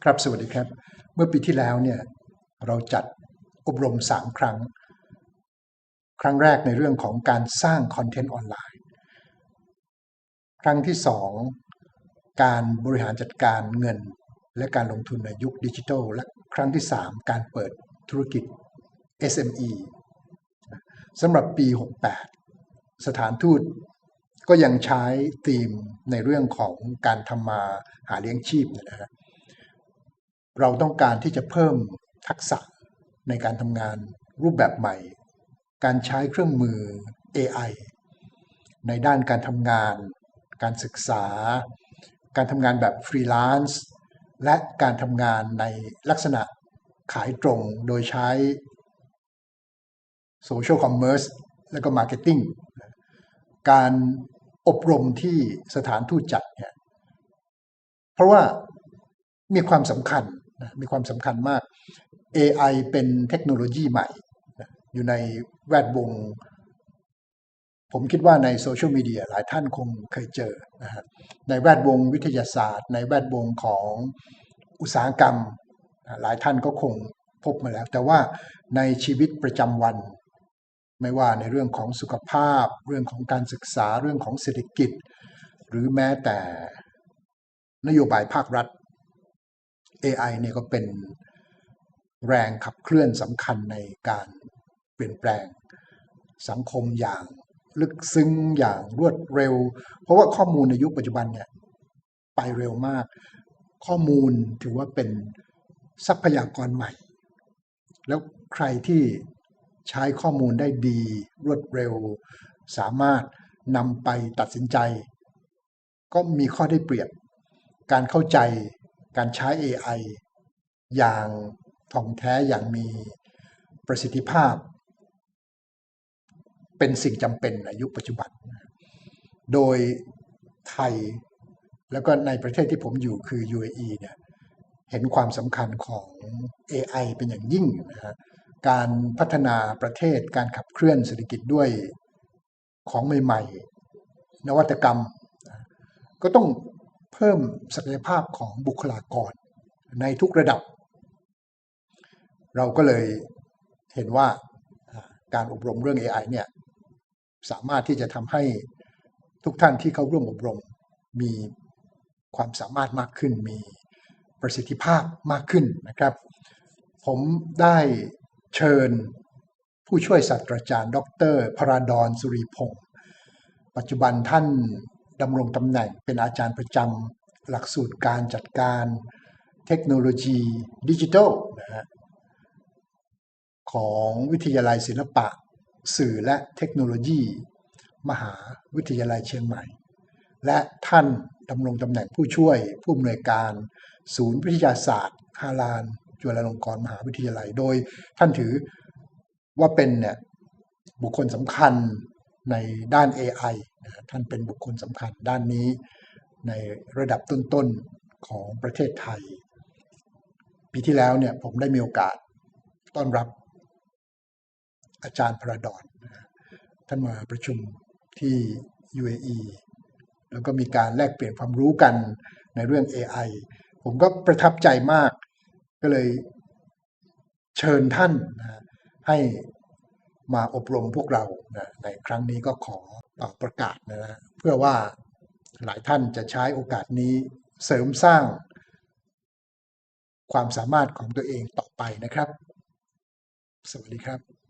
ครับสวัสดีครับ เมื่อปีที่แล้วเนี่ยเราจัดอบรม3ครั้ง ครั้งแรกในเรื่องของการสร้างคอนเทนต์ออนไลน์ ครั้งที่2การบริหารจัดการเงิน และการลงทุนในยุคดิจิทัลและครั้งที่3การเปิดธุรกิจ SME สำหรับปี 68 สถานทูตก็ยังใช้ธีมในเรื่องของการทำมาหาเลี้ยงชีพนยนะฮะ เราต้องการที่จะเพิ่มทักษะในการทำงานรูปแบบใหม่ การใช้เครื่องมือ AI ในด้านการทำงาน การศึกษา การทำงานแบบฟรีแลนซ์และการทำงานในลักษณะขายตรงโดยใช้โซเชียลคอมเมอร์สและก็มาร์เก็ตติ้งการอบรมที่สถานทูตจัดเนี่ยเพราะว่ามีความสำคัญ มีความสำคัญมาก AI เป็นเทคโนโลยีใหม่ อยู่ในแวดวง ผมคิดว่าในโซเชียลมีเดียหลายท่านคงเคยเจอนะฮะในแวดวงวิทยาศาสตร์ ในแวดวงของอุตสาหกรรม หลายท่านก็คงพบมาแล้ว แต่ว่าในชีวิตประจำวัน ไม่ว่าในเรื่องของสุขภาพ เรื่องของการศึกษาเรื่องของเศรษฐกิจ หรือแม้แต่นโยบายภาครัฐ AI เนี่ยก็เป็นแรงขับเคลื่อนสำคัญในการเปลี่ยนแปลงสังคมอย่างลึกซึ้งอย่างรวดเร็ว เพราะว่าข้อมูลในยุคปัจจุบันเนี่ยไปเร็วมาก ข้อมูลถือว่าเป็นทรัพยากรใหม่ แล้วใครที่ใช้ข้อมูลได้ดี รวดเร็ว สามารถนำไปตัดสินใจ ก็มีข้อได้เปรียบ การเข้าใจ การใช้ AI อย่างท่องแท้อย่างมีประสิทธิภาพ เป็นสิ่งจำเป็นในยุคปัจจุบัน โดยไทยแล้วก็ในประเทศที่ผมอยู่คือ UAE เนี่ยเห็นความสำคัญของ AI เป็นอย่างยิ่งนะฮะการพัฒนาประเทศการขับเคลื่อนเศรษฐกิจด้วยของใหม่ ๆ นวัตกรรม ก็ต้อง พิ่มศักยภาพของบุคลากรในทุกระดับ เราก็เลยเห็นว่าการอบรมเรื่อง AI เนี่ยสามารถที่จะทำให้ทุกท่านที่เข้าร่วมอบรมมีความสามารถมากขึ้น มีประสิทธิภาพมากขึ้นนะครับ ผมได้เชิญผู้ช่วยศาสตราจารย์ ดรพราดอนสุริพงศ์ปัจจุบันท่าน ดำรงตำแหน่งเป็นอาจารย์ประจำหลักสูตรการจัดการเทคโนโลยีดิจิทัลนะฮะของวิทยาลัยศิลปะ สื่อและเทคโนโลยี มหาวิทยาลัยเชียงใหม่ และท่านดำรงตำแหน่งผู้ช่วยผู้อำนวยการ ศูนย์วิทยาศาสตร์ฮาลานจุฬาลงกรณ์มหาวิทยาลัย โดยท่านถือว่าเป็นเนี่ยบุคคลสำคัญ ในด้าน AI นะท่านเป็นบุคคลสำคัญด้านนี้ ในระดับต้นๆของประเทศไทย ปีที่แล้วเนี่ยผมได้มีโอกาสต้อนรับอาจารย์พระดอนท่านมาประชุมที่ UAE แล้วก็มีการแลกเปลี่ยนความรู้กันในเรื่อง AI ผมก็ประทับใจมาก ก็เลยเชิญท่านให้ มาอบรมพวกเรานะในครั้งนี้ก็ขอประกาศนะเพื่อว่าหลายท่านจะใช้โอกาสนี้เสริมสร้างความสามารถของตัวเองต่อไปนะครับ สวัสดีครับ